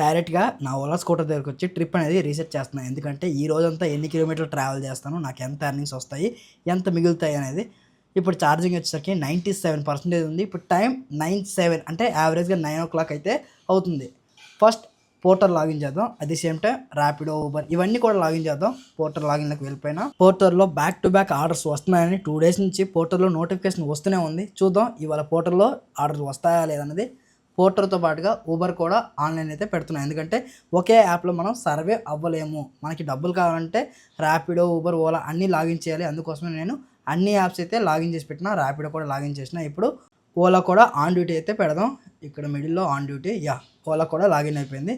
డైరెక్ట్గా నా ఓలా స్కూటర్ దగ్గరికి వచ్చి ట్రిప్ అనేది రీసెట్ చేస్తున్నాను ఎందుకంటే ఈ రోజంతా ఎన్ని కిలోమీటర్లు ట్రావెల్ చేస్తాను నాకు ఎంత ఎర్నింగ్స్ వస్తాయి ఎంత మిగులుతాయి అనేది. ఇప్పుడు ఛార్జింగ్ వచ్చేసరికి నైంటీ సెవెన్ పర్సెంటేజ్ ఉంది. ఇప్పుడు టైం నైన్ సెవెన్ అంటే యావరేజ్గా నైన్ ఓ క్లాక్ అయితే అవుతుంది. ఫస్ట్ పోర్టర్ లాగిన్ చేద్దాం. At the same time Rapido Uber ఇవన్నీ కూడా లాగిన్ చేద్దాం. పోర్టర్ లాగిన్లోకి వెళ్ళిపోయినా పోర్టర్లో బ్యాక్ టు బ్యాక్ ఆర్డర్స్ వస్తున్నాయని టూ డేస్ నుంచి పోర్టర్లో నోటిఫికేషన్ వస్తూనే ఉంది. చూద్దాం ఇవాళ పోర్టర్లో ఆర్డర్స్ వస్తాయా లేదన్నది పోర్టర్తో పాటుగా ఊబర్ కూడా ఆన్లైన్ అయితే పెడుతున్నాం ఎందుకంటే ఒకే యాప్లో మనం సర్వే అవ్వలేము. మనకి డబ్బులు కావాలంటే ర్యాపిడో ఊబర్ ఓలా అన్నీ లాగిన్ చేయాలి. అందుకోసమే నేను అన్ని యాప్స్ అయితే లాగిన్ చేసి పెట్టిన ర్యాపిడో కూడా లాగిన్ చేసిన. ఇప్పుడు ఓలా కూడా ఆన్ డ్యూటీ అయితే పెడదాం. ఇక్కడ మిడిల్లో ఆన్ డ్యూటీ యా ఓలా కూడా లాగిన్ అయిపోయింది.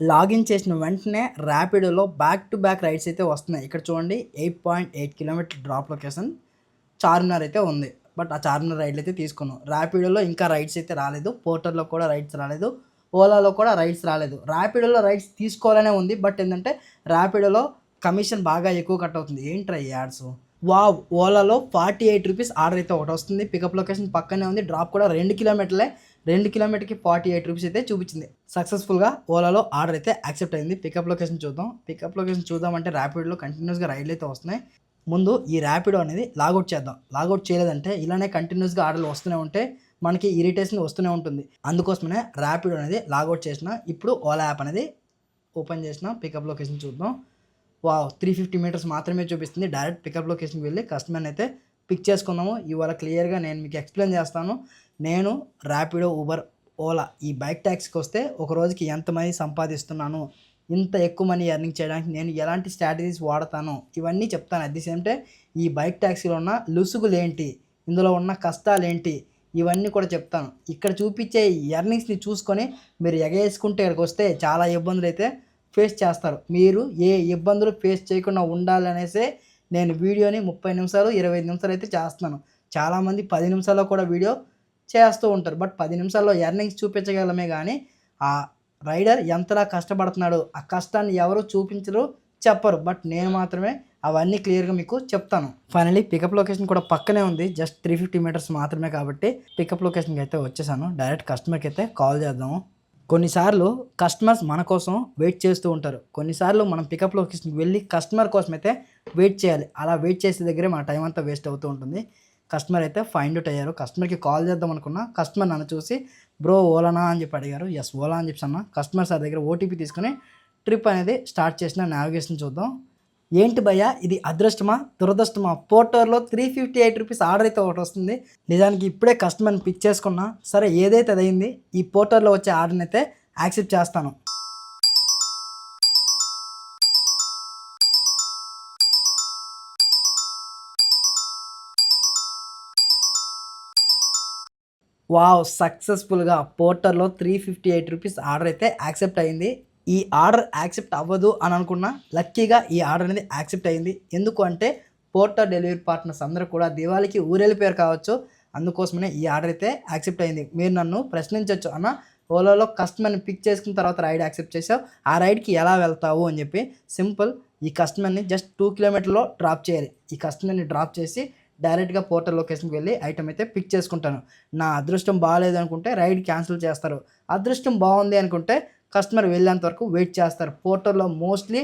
లాగిన్ చేసిన వెంటనే ర్యాపిడోలో బ్యాక్ టు బ్యాక్ రైడ్స్ అయితే వస్తున్నాయి. ఇక్కడ చూడండి eight point eight kilometre drop location Charminar అయితే ఉంది. బట్ ఆ చార్మినార్ రైడ్లు అయితే తీసుకున్నాం. ర్యాపిడోలో ఇంకా రైడ్స్ అయితే రాలేదు. పోర్టర్లో కూడా రైడ్స్ రాలేదు. ఓలాలో కూడా రైడ్స్ రాలేదు. ర్యాపిడోలో రైడ్స్ తీసుకోవాలనే ఉంది. బట్ ఏంటంటే ర్యాపిడోలో కమిషన్ బాగా ఎక్కువ కట్ అవుతుంది. ఏంట్రా ఈ యాడ్స్? వావ్! ఓలాలో ఫార్టీ ఎయిట్ రూపీస్ ఆర్డర్ అయితే ఒకటి వస్తుంది. పికప్ లొకేషన్ పక్కనే ఉంది. డ్రాప్ కూడా రెండు కిలోమీటర్లే రెండు కిలోమీటర్కి ఫార్టీ ఎయిట్ రూపీస్ అయితే చూపించింది. సక్సెస్ఫుల్గా ఓలాలో ఆర్డర్ అయితే యాక్సెప్ట్ అయింది. పికప్ లొకేషన్ చూద్దాం. పికప్ లొకేషన్ చూద్దాం అంటే ర్యాపిడ్లో కంటిన్యూస్గా రైడ్లు అయితే వస్తున్నాయి. ముందు ఈ ర్యాపిడో అనేది లాగౌట్ చేద్దాం. లాగౌట్ చేయలేదంటే ఇలానే కంటిన్యూస్గా ఆర్డర్లు వస్తూనే ఉంటే మనకి ఇరిటేషన్ వస్తూనే ఉంటుంది. అందుకోసమనే ర్యాపిడో అనేది లాగౌట్ చేసిన ఇప్పుడు ఓలా యాప్ అనేది ఓపెన్ చేసిన పికప్ లొకేషన్ చూద్దాం. వావ్ త్రీ ఫిఫ్టీ మీటర్స్ మాత్రమే చూపిస్తుంది. డైరెక్ట్ పికప్ లొకేషన్కి వెళ్ళి కస్టమర్ని అయితే పిక్ చేసుకుందాము. ఇవాళ క్లియర్గా నేను మీకు ఎక్స్ప్లెయిన్ చేస్తాను. నేను ర్యాపిడో ఊబర్ ఓలా ఈ బైక్ ట్యాక్సీకి వస్తే ఒక రోజుకి ఎంత మనీ సంపాదిస్తున్నాను? ఇంత ఎక్కువ మనీ ఎర్నింగ్ చేయడానికి నేను ఎలాంటి స్ట్రాటజీస్ వాడతాను? ఇవన్నీ చెప్తాను. అట్ ది సేమ్ టైం ఈ బైక్ ట్యాక్సీలో ఉన్న లుసుగులు ఏంటి ఇందులో ఉన్న కష్టాలు ఏంటి ఇవన్నీ కూడా చెప్తాను. ఇక్కడ చూపించే ఎర్నింగ్స్ని చూసుకొని మీరు ఎగేసుకుంటే ఇక్కడికి వస్తే చాలా ఇబ్బందులు అయితే ఫేస్ చేస్తారు. మీరు ఏ ఇబ్బందులు ఫేస్ చేయకుండా ఉండాలనేసే నేను వీడియోని ముప్పై నిమిషాలు ఇరవై ఐదు నిమిషాలు అయితే చేస్తున్నాను. చాలామంది పది నిమిషాల్లో కూడా వీడియో చేస్తూ ఉంటారు. బట్ పది నిమిషాల్లో ఎర్నింగ్స్ చూపించగలమే కానీ ఆ రైడర్ ఎంతలా కష్టపడుతున్నాడు ఆ కష్టాన్ని ఎవరు చూపించరు చెప్పరు. బట్ నేను మాత్రమే అవన్నీ క్లియర్గా మీకు చెప్తాను. ఫైనలీ పికప్ లొకేషన్ కూడా పక్కనే ఉంది. జస్ట్ త్రీ ఫిఫ్టీ మీటర్స్ మాత్రమే కాబట్టి పికప్ లొకేషన్కి అయితే వచ్చేసాను. డైరెక్ట్ కస్టమర్కి అయితే కాల్ చేద్దాము. కొన్నిసార్లు కస్టమర్స్ మన కోసం వెయిట్ చేస్తూ ఉంటారు. కొన్నిసార్లు మనం పికప్ లొకేషన్కి వెళ్ళి కస్టమర్ కోసం అయితే వెయిట్ చేయాలి. అలా వెయిట్ చేసే దగ్గరే మన టైం అంతా వేస్ట్ అవుతూ ఉంటుంది. కస్టమర్ అయితే ఫైండ్ అవుట్ అయ్యారు. కస్టమర్కి కాల్ చేద్దాం అనుకున్నా కస్టమర్ నన్ను చూసి బ్రో ఓలానా? అని చెప్పి అడిగారు. ఎస్ ఓలా అని చెప్పి అన్న. కస్టమర్ సార్ దగ్గర ఓటీపీ తీసుకుని ట్రిప్ అనేది స్టార్ట్ చేసిన నావిగేషన్ చూద్దాం. ఏంటి భయ్య? ఇది అదృష్టమా? దురదృష్టమా? పోర్టర్లో three fifty eight rupees order అయితే ఒకటి వస్తుంది. నిజానికి ఇప్పుడే కస్టమర్ని పిక్ చేసుకున్నా సరే ఏదైతే అదైంది ఈ పోర్టర్లో వచ్చే ఆర్డర్ని అయితే యాక్సెప్ట్ చేస్తాను. వావ్ సక్సెస్ఫుల్గా పోర్టర్లో three fifty eight rupees order అయితే యాక్సెప్ట్ అయింది. ఈ ఆర్డర్ యాక్సెప్ట్ అవ్వదు అని అనుకున్నా లక్కీగా ఈ ఆర్డర్ అనేది యాక్సెప్ట్ అయింది. ఎందుకు అంటే పోర్టర్ డెలివరీ పార్ట్నర్స్ అందరూ కూడా దివాళీకి ఊరెళ్ళిపోయారు కావచ్చు. అందుకోసమనే ఈ ఆర్డర్ అయితే యాక్సెప్ట్ అయింది. మీరు నన్ను ప్రశ్నించవచ్చు అన్న ఓలాలో కస్టమర్ని పిక్ చేసుకున్న తర్వాత రైడ్ యాక్సెప్ట్ చేసావు ఆ రైడ్కి ఎలా వెళ్తావు అని చెప్పి సింపుల్ ఈ కస్టమర్ని జస్ట్ టూ కిలోమీటర్లో డ్రాప్ చేయాలి. ఈ కస్టమర్ని డ్రాప్ చేసి డైరెక్ట్గా పోర్టల్ లొకేషన్కి వెళ్ళి ఐటమ్ అయితే పిక్ చేసుకుంటాను. నా అదృష్టం బాగాలేదు అనుకుంటే రైడ్ క్యాన్సిల్ చేస్తారు. అదృష్టం బాగుంది అనుకుంటే కస్టమర్ వెళ్ళేంత వరకు వెయిట్ చేస్తారు. పోర్టల్లో mostly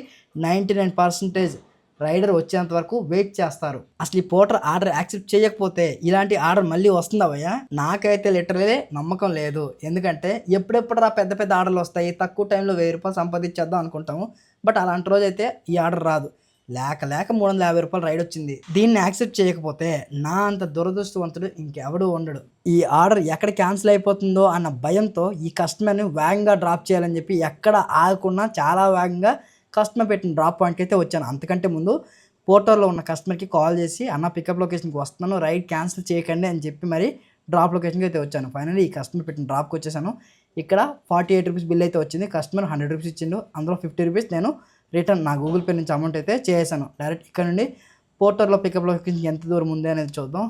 ninety nine percentage rider వచ్చేంత వరకు వెయిట్ చేస్తారు. అసలు ఈ పోర్టర్ ఆర్డర్ యాక్సెప్ట్ చేయకపోతే ఇలాంటి ఆర్డర్ మళ్ళీ వస్తుందవయ్యా నాకైతే లిటరలీ నమ్మకం లేదు. ఎందుకంటే ఎప్పుడెప్పుడు రా పెద్ద పెద్ద ఆర్డర్లు వస్తాయి? తక్కువ టైంలో వెయ్యి రూపాయలు సంపాదించేద్దాం అనుకుంటాము. బట్ అలాంటి రోజు అయితే ఈ ఆర్డర్ రాదు. లేక లేక మూడు వందల యాభై రూపాయలు రైడ్ వచ్చింది. దీన్ని యాక్సెప్ట్ చేయకపోతే నా అంత దురదృష్టవంతుడు ఇంకెవడు ఉండడు. ఈ ఆర్డర్ ఎక్కడ క్యాన్సిల్ అయిపోతుందో అన్న భయంతో ఈ కస్టమర్ని వేగంగా డ్రాప్ చేయాలని చెప్పి ఎక్కడ ఆగకుండా చాలా వేగంగా కస్టమర్ పెట్టిన డ్రాప్ పాయింట్కి అయితే వచ్చాను. అంతకంటే ముందు పోర్టర్లో ఉన్న కస్టమర్కి కాల్ చేసి అన్న పికప్ లొకేషన్కి వస్తున్నాను రైడ్ క్యాన్సిల్ చేయకండి అని చెప్పి మరి డ్రాప్ లొకేషన్కి అయితే వచ్చాను. ఫైనల్లీ ఈ కస్టమర్ పెట్టిన డ్రాప్కి వచ్చేసాను. ఇక్కడ ఫార్టీ ఎయిట్ రూపీస్ బిల్ అయితే వచ్చింది. కస్టమర్ హండ్రెడ్ రూపీస్ ఇచ్చిండు. అందులో ఫిఫ్టీ రూపీస్ నేను రిటర్న్ నా గూగుల్ పే నుంచి అమౌంట్ అయితే చేసాను డైరెక్ట్ ఇక్కడ నుండి పోర్టర్లో పికప్ లొకేషన్ ఎంత దూరం ఉంది అనేది చూద్దాం.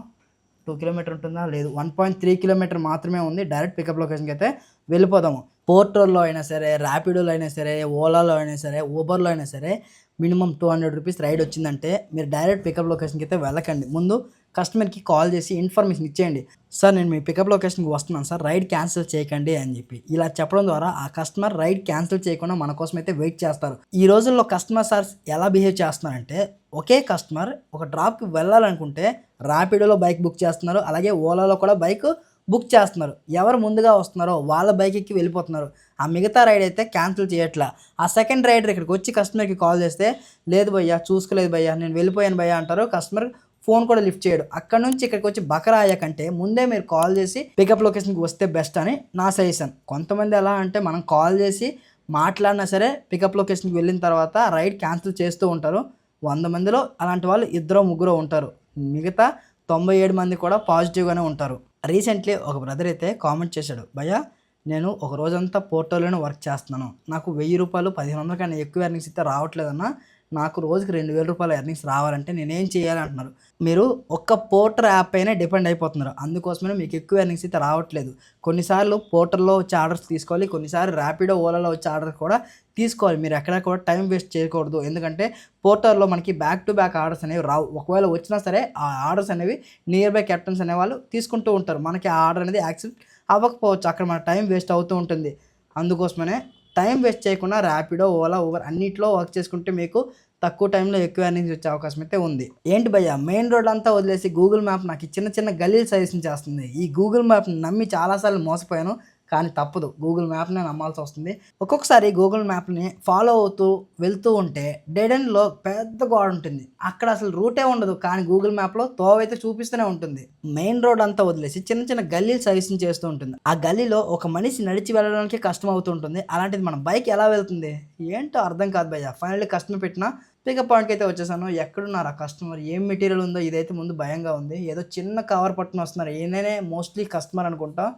టూ కిలోమీటర్ ఉంటుందా? లేదు. వన్ పాయింట్ త్రీ కిలోమీటర్ మాత్రమే ఉంది. డైరెక్ట్ పికప్ లొకేషన్కి అయితే వెళ్ళిపోదాము. పోర్టర్లో అయినా సరే ర్యాపిడోలో అయినా సరే ఓలాలో అయినా సరే ఊబర్లో అయినా సరే minimum two hundred rupees ride వచ్చిందంటే మీరు డైరెక్ట్ పికప్ లొకేషన్కి అయితే వెళ్ళకండి. ముందు కస్టమర్కి కాల్ చేసి ఇన్ఫర్మేషన్ ఇచ్చేయండి. సార్ నేను మీ పికప్ లొకేషన్కి వస్తున్నాను. సార్ రైడ్ క్యాన్సిల్ చేయకండి అని చెప్పి. ఇలా చెప్పడం ద్వారా ఆ కస్టమర్ రైడ్ క్యాన్సిల్ చేయకుండా మన కోసం అయితే వెయిట్ చేస్తారు. ఈ రోజుల్లో కస్టమర్ సార్స్ ఎలా బిహేవ్ చేస్తున్నారంటే ఒకే కస్టమర్ ఒక డ్రాప్కి వెళ్ళాలనుకుంటే ర్యాపిడోలో బైక్ బుక్ చేస్తున్నారు. అలాగే ఓలాలో కూడా బైక్ బుక్ చేస్తున్నారు. ఎవరు ముందుగా వస్తున్నారో వాళ్ళ బైక్ ఎక్కి వెళ్ళిపోతున్నారు. ఆ మిగతా రైడ్ అయితే క్యాన్సిల్ చేయట్లా. ఆ సెకండ్ రైడర్ ఇక్కడికి వచ్చి కస్టమర్కి కాల్ చేస్తే లేదు భయ్యా చూసుకోలేదు భయ్యా నేను వెళ్ళిపోయాను భయ్యా అంటారు. కస్టమర్ ఫోన్ కూడా లిఫ్ట్ చేయడు. అక్కడ నుంచి ఇక్కడికి వచ్చి బకరా కంటే ముందే మీరు కాల్ చేసి పికప్ లొకేషన్కి వస్తే బెస్ట్ అని నా సజెషన్. కొంతమంది ఎలా అంటే మనం కాల్ చేసి మాట్లాడినా సరే పికప్ లొకేషన్కి వెళ్ళిన తర్వాత రైడ్ క్యాన్సిల్ చేస్తూ ఉంటారు. వంద మందిలో అలాంటి వాళ్ళు ఇద్దరు ముగ్గురు ఉంటారు. మిగతా తొంభై ఏడు మంది కూడా పాజిటివ్గానే ఉంటారు. రీసెంట్లీ ఒక బ్రదర్ అయితే కామెంట్ చేశాడు. భయ్యా నేను ఒక రోజంతా పోర్టల్లోనే వర్క్ చేస్తున్నాను. నాకు వెయ్యి రూపాయలు పదిహేను వందల కన్నా ఎక్కువ ఎర్నింగ్స్ అయితే రావట్లేదన్నా నాకు రోజుకి రెండు వేల రూపాయల ఎర్నింగ్స్ రావాలంటే నేనేం చేయాలి అంటున్నారు. మీరు ఒక్క పోర్టర్ యాప్ పైన డిపెండ్ అయిపోతున్నారు. అందుకోసమే మీకు ఎక్కువ ఎర్నింగ్స్ అయితే రావట్లేదు. కొన్నిసార్లు పోర్టర్లో వచ్చే ఆర్డర్స్ తీసుకోవాలి. కొన్నిసార్లు ర్యాపిడో ఓలాలో వచ్చే ఆర్డర్ కూడా తీసుకోవాలి. మీరు ఎక్కడ కూడా టైం వేస్ట్ చేయకూడదు. ఎందుకంటే పోర్టర్లో మనకి బ్యాక్ టు బ్యాక్ ఆర్డర్స్ అనేవి రావు. ఒకవేళ వచ్చినా సరే ఆ ఆర్డర్స్ అనేవి నియర్ బై కెప్టెన్స్ అనేవాళ్ళు తీసుకుంటూ ఉంటారు. మనకి ఆ ఆర్డర్ అనేది యాక్సెప్ట్ అవ్వకపోవచ్చు. అక్కడ మన టైం వేస్ట్ అవుతూ ఉంటుంది. అందుకోసమనే టైం వేస్ట్ చేయకుండా ర్యాపిడో ఓలా ఊబర్ అన్నిట్లో వర్క్ చేసుకుంటే మీకు తక్కువ టైంలో ఎక్కువ ఎర్నింగ్స్ వచ్చే అవకాశం అయితే ఉంది. ఏంటి భయ్య? మెయిన్ రోడ్ అంతా వదిలేసి గూగుల్ మ్యాప్ నాకు చిన్న చిన్న గలీలు సజెషన్ చేస్తుంది. ఈ గూగుల్ మ్యాప్ని నమ్మి చాలాసార్లు మోసపోయాను. కానీ తప్పదు. గూగుల్ మ్యాప్నే నమ్మాల్సి వస్తుంది. ఒక్కొక్కసారి గూగుల్ మ్యాప్ని ఫాలో అవుతూ వెళ్తూ ఉంటే డెడ్ ఎండ్లో పెద్ద గోడ ఉంటుంది. అక్కడ అసలు రూటే ఉండదు. కానీ గూగుల్ మ్యాప్లో తోవైతే చూపిస్తూనే ఉంటుంది. మెయిన్ రోడ్ అంతా వదిలేసి చిన్న చిన్న గల్లీలు సజెషన్ చేస్తూ ఉంటుంది. ఆ గల్లీలో ఒక మనిషి నడిచి వెళ్ళడానికి కష్టం అవుతుంటుంది అలాంటిది మన బైక్ ఎలా వెళ్తుంది? ఏంటో అర్థం కాదు భయ్య. ఫైనల్లీ కష్టం పెట్టినా పికప్ పాయింట్కి అయితే వచ్చేసాను. ఎక్కడున్నారు? ఆ కస్టమర్ ఏం మెటీరియల్ ఉందో ఇదైతే ముందు భయంగా ఉంది. ఏదో చిన్న కవర్ పట్టుకుని వస్తున్నారు. ఈయననే మోస్ట్లీ కస్టమర్ అనుకుంటా.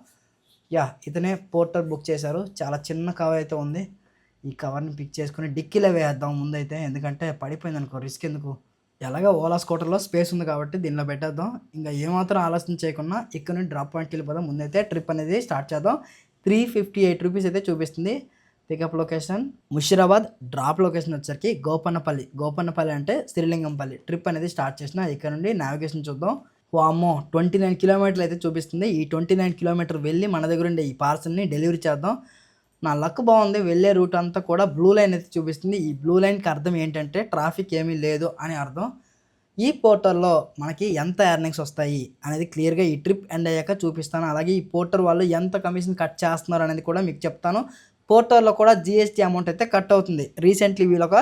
యా ఇతనే పోర్టర్ బుక్ చేశారు. చాలా చిన్న కవర్ అయితే ఉంది. ఈ కవర్ని పిక్ చేసుకుని డిక్కీలో వేద్దాం ముందైతే. ఎందుకంటే పడిపోయింది అనుకో రిస్క్ ఎందుకు? ఎలాగో ఓలా స్కూటర్లో స్పేస్ ఉంది కాబట్టి దీనిలో పెట్టేద్దాం. ఇంకా ఏమాత్రం ఆలోచన చేయకుండా ఇక్కడ నుండి డ్రాప్ పాయింట్కి వెళ్ళిపోదాం. ముందైతే ట్రిప్ అనేది స్టార్ట్ చేద్దాం. త్రీ ఫిఫ్టీ ఎయిట్ రూపీస్ అయితే చూపిస్తుంది. Pickup location Mushirabad drop location వచ్చేసరికి గోపన్నపల్లి. గోపన్నపల్లి అంటే శ్రీలింగంపల్లి. ట్రిప్ అనేది స్టార్ట్ చేసిన ఇక్కడ నుండి నావిగేషన్ చూద్దాం. వామ్మో ట్వంటీ నైన్ కిలోమీటర్లు అయితే చూపిస్తుంది. ఈ ట్వంటీ నైన్ కిలోమీటర్ వెళ్ళి మన దగ్గర ఉండే ఈ పార్సల్ని డెలివరీ చేద్దాం. నా లక్ బాగుంది. వెళ్ళే రూట్ అంతా కూడా బ్లూ లైన్ అయితే చూపిస్తుంది. ఈ బ్లూ లైన్కి అర్థం ఏంటంటే ట్రాఫిక్ ఏమీ లేదు అని అర్థం. ఈ పోర్టల్లో మనకి ఎంత ఎర్నింగ్స్ వస్తాయి అనేది క్లియర్గా ఈ ట్రిప్ ఎండ్ అయ్యాక చూపిస్తాను. అలాగే ఈ పోర్టర్ వాళ్ళు ఎంత కమిషన్ కట్ చేస్తున్నారు అనేది కూడా మీకు చెప్తాను. పోర్టర్లో కూడా జిఎస్టీ అమౌంట్ అయితే కట్ అవుతుంది. రీసెంట్లీ వీళ్ళొక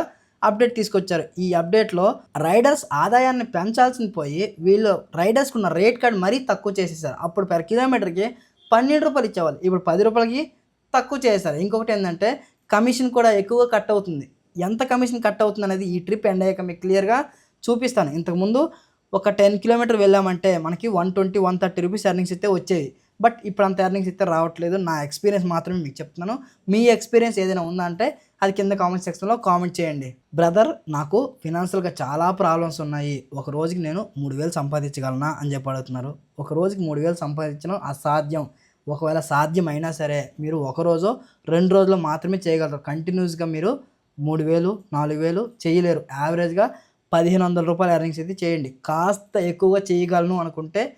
అప్డేట్ తీసుకొచ్చారు. ఈ అప్డేట్లో రైడర్స్ ఆదాయాన్ని పెంచాల్సింది పోయి వీళ్ళు రైడర్స్కి ఉన్న రేట్ కార్డ్ మరీ తక్కువ చేసేసారు. అప్పుడు పర్ కిలోమీటర్కి పన్నెండు రూపాయలు ఇచ్చేవాళ్ళు. ఇప్పుడు పది రూపాయలకి తక్కువ చేశారు ఇంకొకటి ఏంటంటే కమిషన్ కూడా ఎక్కువగా కట్ అవుతుంది. ఎంత కమిషన్ కట్ అవుతుంది అనేది ఈ ట్రిప్ ఎండ్ అయ్యాక మీకు క్లియర్గా చూపిస్తాను. ఇంతకుముందు ఒక టెన్ కిలోమీటర్ వెళ్ళామంటే మనకి one twenty one thirty rupees earnings అయితే వచ్చేవి. బట్ ఇప్పుడు అంత ఎర్నింగ్స్ అయితే రావట్లేదు. నా ఎక్స్పీరియన్స్ మాత్రమే మీకు చెప్తున్నాను. మీ ఎక్స్పీరియన్స్ ఏదైనా ఉందా అంటే అది కింద కామెంట్ సెక్షన్లో కామెంట్ చేయండి. బ్రదర్ నాకు ఫినాన్షియల్గా చాలా ప్రాబ్లమ్స్ ఉన్నాయి. ఒక రోజుకి నేను మూడు వేలు సంపాదించగలనా అని చెప్పి అడుగుతున్నారు. ఒక రోజుకి మూడు వేలు సంపాదించడం అసాధ్యం. ఒకవేళ సాధ్యం అయినా సరే మీరు ఒక రోజు రెండు రోజులు మాత్రమే చేయగలరు. కంటిన్యూస్గా మీరు మూడు వేలు నాలుగు వేలు చేయలేరు. యావరేజ్గా పదిహేను వందల రూపాయల ఎర్నింగ్స్ అయితే చేయండి. కాస్త ఎక్కువగా చేయగలను అనుకుంటే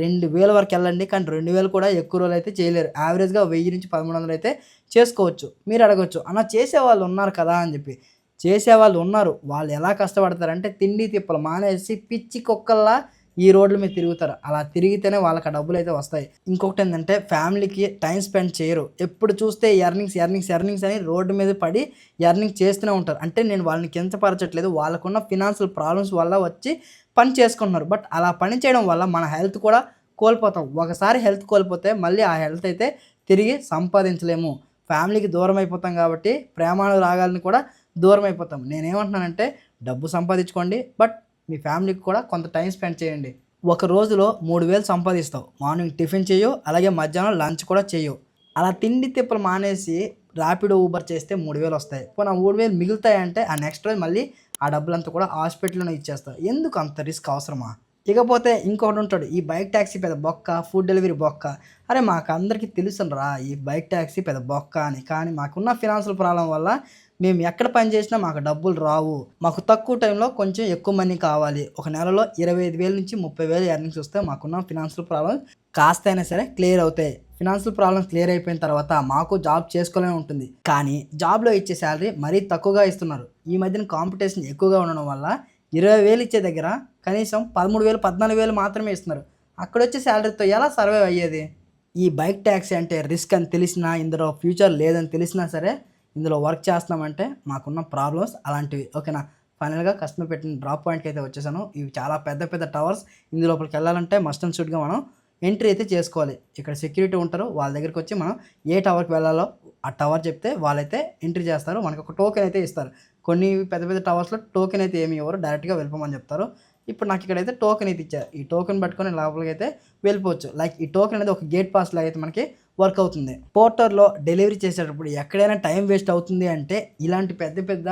రెండు వేల వరకు వెళ్ళండి. కానీ రెండు వేలు కూడా ఎక్కువ రోజులు అయితే చేయలేరు. యావరేజ్గా వెయ్యి నుంచి పదమూడు వందలు అయితే చేసుకోవచ్చు. మీరు అడగచ్చు. అన్న చేసే వాళ్ళు ఉన్నారు కదా అని చెప్పి. చేసే వాళ్ళు ఉన్నారు. వాళ్ళు ఎలా కష్టపడతారంటే తిండి తిప్పలు మానేసి పిచ్చి కుక్కల్లా ఈ రోడ్ల మీద తిరుగుతారు. అలా తిరిగితేనే వాళ్ళకి ఆ డబ్బులు అయితే వస్తాయి. ఇంకొకటి ఏంటంటే ఫ్యామిలీకి టైం స్పెండ్ చేయరు. ఎప్పుడు చూస్తే ఎర్నింగ్స్ ఎర్నింగ్స్ ఎర్నింగ్స్ అని రోడ్డు మీద పడి ఎర్నింగ్ చేస్తూనే ఉంటారు. అంటే నేను వాళ్ళని కించపరచట్లేదు. వాళ్ళకున్న ఫినాన్షియల్ ప్రాబ్లమ్స్ వల్ల వచ్చి పని చేసుకుంటున్నారు. బట్ అలా పని చేయడం వల్ల మన హెల్త్ కూడా కోల్పోతాం. ఒకసారి హెల్త్ కోల్పోతే మళ్ళీ ఆ హెల్త్ అయితే తిరిగి సంపాదించలేము. ఫ్యామిలీకి దూరం అయిపోతాం కాబట్టి ప్రేమాను రాగాలని కూడా దూరం అయిపోతాం. నేనేమంటున్నానంటే డబ్బు సంపాదించుకోండి. బట్ మీ ఫ్యామిలీకి కూడా కొంత టైం స్పెండ్ చేయండి. ఒక రోజులో మూడు వేలు సంపాదిస్తావు. మార్నింగ్ టిఫిన్ చేయు అలాగే మధ్యాహ్నం లంచ్ కూడా చేయు. అలా తిండి తిప్పలు మానేసి ర్యాపిడో ఊబర్ చేస్తే మూడు వేలు వస్తాయి. పోనీ ఆ మూడు వేలు మిగులుతాయంటే ఆ నెక్స్ట్ రోజు మళ్ళీ ఆ డబ్బులంతా కూడా హాస్పిటల్లోనే ఇచ్చేస్తారు ఎందుకు అంత రిస్క్ అవసరమా? ఇకపోతే ఇంకొకటి ఉంటాడు ఈ బైక్ ట్యాక్సీ పెద్ద బొక్క ఫుడ్ డెలివరీ బొక్క. అరే మాకు అందరికీ తెలుసురా ఈ బైక్ ట్యాక్సీ పెద్ద బొక్క అని. కానీ మాకున్న ఫినాన్షియల్ ప్రాబ్లం వల్ల మేము ఎక్కడ పని చేసినా మాకు డబ్బులు రావు. మాకు తక్కువ టైంలో కొంచెం ఎక్కువ మనీ కావాలి. ఒక నెలలో ఇరవై ఐదు వేల నుంచి ముప్పై వేలు ఎర్నింగ్స్ వస్తే మాకున్న ఫినాన్షియల్ ప్రాబ్లమ్ కాస్త అయినా సరే క్లియర్ అవుతాయి. ఫినాన్షియల్ ప్రాబ్లమ్స్ క్లియర్ అయిపోయిన తర్వాత మాకు జాబ్ చేసుకోలేని ఉంటుంది. కానీ జాబ్లో ఇచ్చే శాలరీ మరీ తక్కువగా ఇస్తున్నారు. ఈ మధ్యన కాంపిటీషన్ ఎక్కువగా ఉండడం వల్ల ఇరవై వేలు ఇచ్చే దగ్గర కనీసం పదమూడు వేలు పద్నాలుగు వేలు మాత్రమే ఇస్తున్నారు. అక్కడ వచ్చే శాలరీతో ఎలా సర్వైవ్ అయ్యేది? ఈ బైక్ ట్యాక్సీ అంటే రిస్క్ అని తెలిసినా ఇందులో ఫ్యూచర్ లేదని తెలిసినా సరే ఇందులో వర్క్ చేస్తున్నామంటే మాకున్న ప్రాబ్లమ్స్ అలాంటివి. ఓకేనా? ఫైనల్గా కస్టమర్ పెట్టిన డ్రాప్ పాయింట్కి అయితే వచ్చేసాను. ఇవి చాలా పెద్ద పెద్ద టవర్స్. ఇందు లోపలికి వెళ్ళాలంటే మస్ట్ అండ్ షుడ్గా మనం ఎంట్రీ అయితే చేసుకోవాలి. ఇక్కడ సెక్యూరిటీ ఉంటారు. వాళ్ళ దగ్గరికి వచ్చి మనం ఏ టవర్కి వెళ్ళాలో ఆ టవర్ చెప్తే వాళ్ళైతే ఎంట్రీ చేస్తారు. మనకు ఒక టోకెన్ అయితే ఇస్తారు. కొన్ని పెద్ద పెద్ద టవర్స్లో టోకెన్ అయితే ఏమి ఇవ్వరు. డైరెక్ట్గా వెళ్ళిపోమని చెప్తారు. ఇప్పుడు నాకు ఇక్కడైతే టోకెన్ అయితే ఇచ్చారు. ఈ టోకెన్ పట్టుకొని లోపలికి అయితే వెళ్ళిపోవచ్చు. లైక్ ఈ టోకెన్ అనేది ఒక గేట్ పాస్ లాగా అయితే మనకి వర్క్ అవుతుంది. పోర్టర్లో డెలివరీ చేసేటప్పుడు ఎక్కడైనా టైం వేస్ట్ అవుతుంది అంటే ఇలాంటి పెద్ద పెద్ద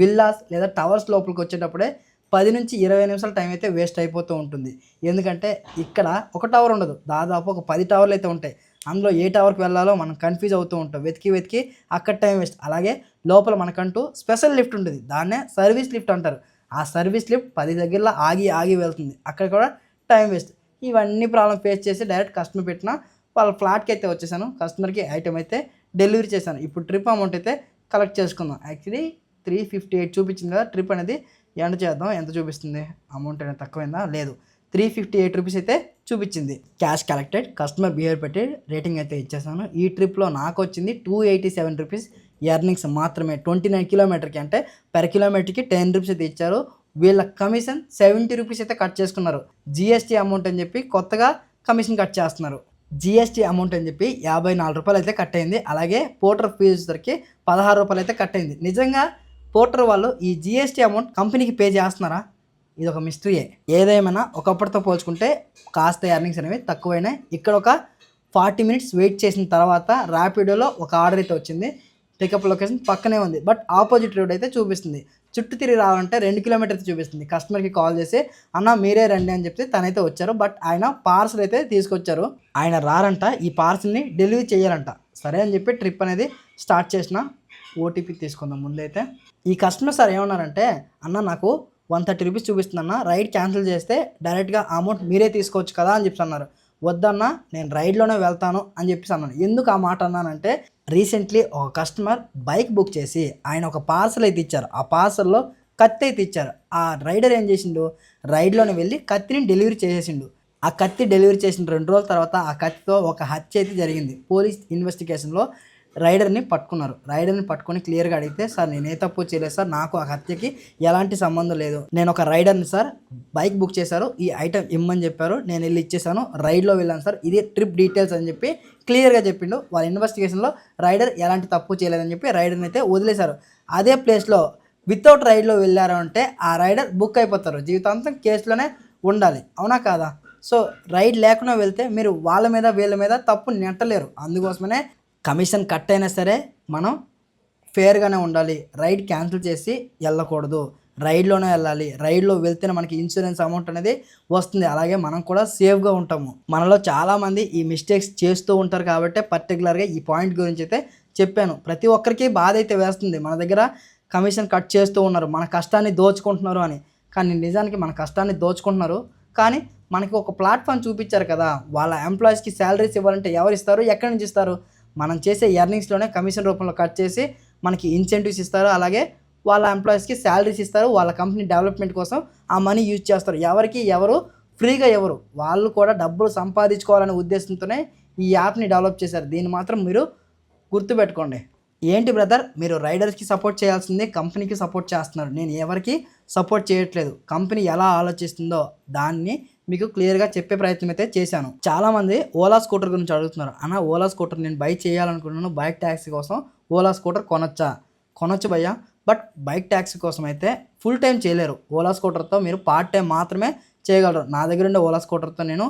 విల్లాస్ లేదా టవర్స్ లోపలికి వచ్చేటప్పుడే పది నుంచి ఇరవై నిమిషాల టైం అయితే వేస్ట్ అయిపోతూ ఉంటుంది. ఎందుకంటే ఇక్కడ ఒక టవర్ ఉండదు. దాదాపు ఒక పది టవర్లు అయితే ఉంటాయి. అందులో ఏ టవర్కి వెళ్ళాలో మనం కన్ఫ్యూజ్ అవుతూ ఉంటాం. వెతికి వెతికి అక్కడ టైం వేస్ట్ అలాగే లోపల మనకంటూ స్పెషల్ లిఫ్ట్ ఉంటుంది. దాన్నే సర్వీస్ లిఫ్ట్ అంటారు. ఆ సర్వీస్ లిఫ్ట్ పది దగ్గరలో ఆగి ఆగి వెళ్తుంది. అక్కడ కూడా టైం వేస్ట్. ఇవన్నీ ప్రాబ్లం ఫేస్ చేసి డైరెక్ట్ కస్టమర్ పెట్టిన వాళ్ళ ఫ్లాట్కి అయితే వచ్చేసాను. కస్టమర్కి ఐటమ్ అయితే డెలివరీ చేశాను. ఇప్పుడు ట్రిప్ అమౌంట్ అయితే కలెక్ట్ చేసుకుందాం. యాక్చువల్లీ త్రీ ఫిఫ్టీ ఎయిట్ చూపించింది కదా ట్రిప్ అనేది ఎండ్ చేద్దాం ఎంత చూపిస్తుంది? అమౌంట్ అనేది తక్కువైందా? లేదు. త్రీ ఫిఫ్టీ ఎయిట్ రూపీస్ అయితే చూపించింది. క్యాష్ కలెక్టెడ్ కస్టమర్ బిహేవియర్ పెట్టి రేటింగ్ అయితే ఇచ్చేసాను. ఈ ట్రిప్లో నాకు వచ్చింది two eighty seven rupees. Earnings మాత్రమే ట్వంటీ నైన్ కిలోమీటర్కి అంటే పర్ కిలోమీటర్కి టెన్ రూపీస్ అయితే ఇచ్చారు. వీళ్ళ కమిషన్ సెవెంటీ రూపీస్ అయితే కట్ చేసుకున్నారు. జిఎస్టీ అమౌంట్ అని చెప్పి కొత్తగా కమిషన్ కట్ చేస్తున్నారు. జిఎస్టీ అమౌంట్ అని చెప్పి యాభై నాలుగు రూపాయలు అయితే కట్ అయింది. అలాగే పోటర్ ఫీజు దొరికి పదహారు రూపాయలు అయితే కట్ అయింది. నిజంగా పోటర్ వాళ్ళు ఈ జిఎస్టీ అమౌంట్ కంపెనీకి పే చేస్తున్నారా? ఇది ఒక మిస్టరీయే ఏదేమైనా ఒకప్పటితో పోల్చుకుంటే కాస్త ఎర్నింగ్స్ అనేవి తక్కువైనాయి. ఇక్కడ ఒక ఫార్టీ మినిట్స్ వెయిట్ చేసిన తర్వాత ర్యాపిడోలో ఒక ఆర్డర్ అయితే వచ్చింది. పికప్ లొకేషన్ పక్కనే ఉంది. బట్ ఆపోజిట్ రోడ్ అయితే చూపిస్తుంది. చుట్టూ తిరిగి రావాలంటే రెండు కిలోమీటర్స్ చూపిస్తుంది. కస్టమర్కి కాల్ చేసి అన్న మీరే రండి అని చెప్తే తనైతే వచ్చారు. బట్ ఆయన పార్సల్ అయితే తీసుకొచ్చారు. ఆయన రారంట ఈ పార్సల్ని డెలివరీ చేయాలంట సరే అని చెప్పి ట్రిప్ అనేది స్టార్ట్ చేసిన ఓటీపీ తీసుకుందాం ముందైతే. ఈ కస్టమర్ సార్ ఏమన్నారంటే అన్న నాకు వన్ థర్టీ రూపీస్ చూపిస్తుందన్న రైడ్ క్యాన్సిల్ చేస్తే డైరెక్ట్గా అమౌంట్ మీరే తీసుకోవచ్చు కదా అని చెప్పి అన్నారు. వద్దన్న నేను రైడ్లోనే వెళ్తాను అని చెప్పేసి అన్నాను ఎందుకు ఆ మాట అన్నానంటే రీసెంట్లీ ఒక కస్టమర్ బైక్ బుక్ చేసి ఆయన ఒక పార్సల్ అయితే ఇచ్చారు. ఆ పార్సల్లో కత్తి అయితే ఇచ్చారు. ఆ రైడర్ ఏం చేసిండు? రైడ్లోనే వెళ్ళి కత్తిని డెలివరీ చేసేసిండు. ఆ కత్తి డెలివరీ చేసిన రెండు రోజుల తర్వాత ఆ కత్తితో ఒక హత్య అయితే జరిగింది. పోలీస్ ఇన్వెస్టిగేషన్లో రైడర్ని పట్టుకున్నారు. రైడర్ని పట్టుకొని క్లియర్గా అడిగితే సార్ నేను ఏ తప్పు చేయలేదు సార్. నాకు ఆ హత్యకి ఎలాంటి సంబంధం లేదు. నేను ఒక రైడర్ని సార్. బైక్ బుక్ చేశారు. ఈ ఐటమ్ ఇమ్మని చెప్పారు. నేను వెళ్ళి ఇచ్చేసాను. రైడ్లో వెళ్ళాను సార్. ఇది ట్రిప్ డీటెయిల్స్ అని చెప్పి క్లియర్గా చెప్పిండు. వాళ్ళ ఇన్వెస్టిగేషన్లో రైడర్ ఎలాంటి తప్పు చేయలేదని చెప్పి రైడర్ని అయితే వదిలేశారు. అదే ప్లేస్లో వితౌట్ రైడ్లో వెళ్ళారు అంటే ఆ రైడర్ బుక్ అయిపోతారు. జీవితాంతం కేసులోనే ఉండాలి. అవునా కాదా? సో రైడ్ లేకుండా వెళ్తే మీరు వాళ్ళ మీద వీళ్ళ మీద తప్పు నెట్టలేరు. అందుకోసమనే కమిషన్ కట్ అయినా సరే మనం ఫేర్గానే ఉండాలి. రైడ్ క్యాన్సిల్ చేసి వెళ్ళకూడదు. రైడ్లోనే వెళ్ళాలి. రైడ్లో వెళ్తేనే మనకి ఇన్సూరెన్స్ అమౌంట్ అనేది వస్తుంది. అలాగే మనం కూడా సేఫ్గా ఉంటాము. మనలో చాలామంది ఈ మిస్టేక్స్ చేస్తూ ఉంటారు కాబట్టి పర్టికులర్గా ఈ పాయింట్ గురించి అయితే చెప్పాను. ప్రతి ఒక్కరికి బాధ అయితే వేస్తుంది. మన దగ్గర కమిషన్ కట్ చేస్తూ ఉన్నారు. మన కష్టాన్ని దోచుకుంటున్నారు అని. కానీ నిజానికి మన కష్టాన్ని దోచుకుంటున్నారు. కానీ మనకి ఒక ప్లాట్ఫామ్ చూపించారు కదా. వాళ్ళ ఎంప్లాయీస్కి శాలరీస్ ఇవ్వాలంటే ఎవరు ఇస్తారు? ఎక్కడి నుంచి ఇస్తారు? మనం చేసే ఎర్నింగ్స్లోనే కమిషన్ రూపంలో కట్ చేసి మనకి ఇన్సెంటివ్స్ ఇస్తారు అలాగే వాళ్ళ ఎంప్లాయీస్కి శాలరీస్ ఇస్తారు వాళ్ళ కంపెనీ డెవలప్మెంట్ కోసం ఆ మనీ యూజ్ చేస్తారు. ఎవరికి? ఎవరు? ఫ్రీగా ఎవరు? వాళ్ళు కూడా డబ్బులు సంపాదించుకోవాలనే ఉద్దేశంతోనే ఈ యాప్ని డెవలప్ చేశారు. దీన్ని మాత్రం మీరు గుర్తుపెట్టుకోండి. ఏంటి బ్రదర్ మీరు రైడర్స్కి సపోర్ట్ చేయాల్సిందే కంపెనీకి సపోర్ట్ చేస్తున్నారు. నేను ఎవరికి సపోర్ట్ చేయట్లేదు. కంపెనీ ఎలా ఆలోచిస్తుందో దాన్ని మీకు క్లియర్గా చెప్పే ప్రయత్నం అయితే చేశాను చాలామంది ఓలా స్కూటర్ గురించి అడుగుతున్నారు. అన్న ఓలా స్కూటర్ నేను బై చేయాలనుకుంటున్నాను. బైక్ ట్యాక్సీ కోసం ఓలా స్కూటర్ కొనొచ్చా? కొనొచ్చు భయ్యా. బట్ బైక్ ట్యాక్సీ కోసం అయితే ఫుల్ టైం చేయలేరు. ఓలా స్కూటర్తో మీరు పార్ట్ టైం మాత్రమే చేయగలరు. నా దగ్గర ఉండే ఓలా స్కూటర్తో నేను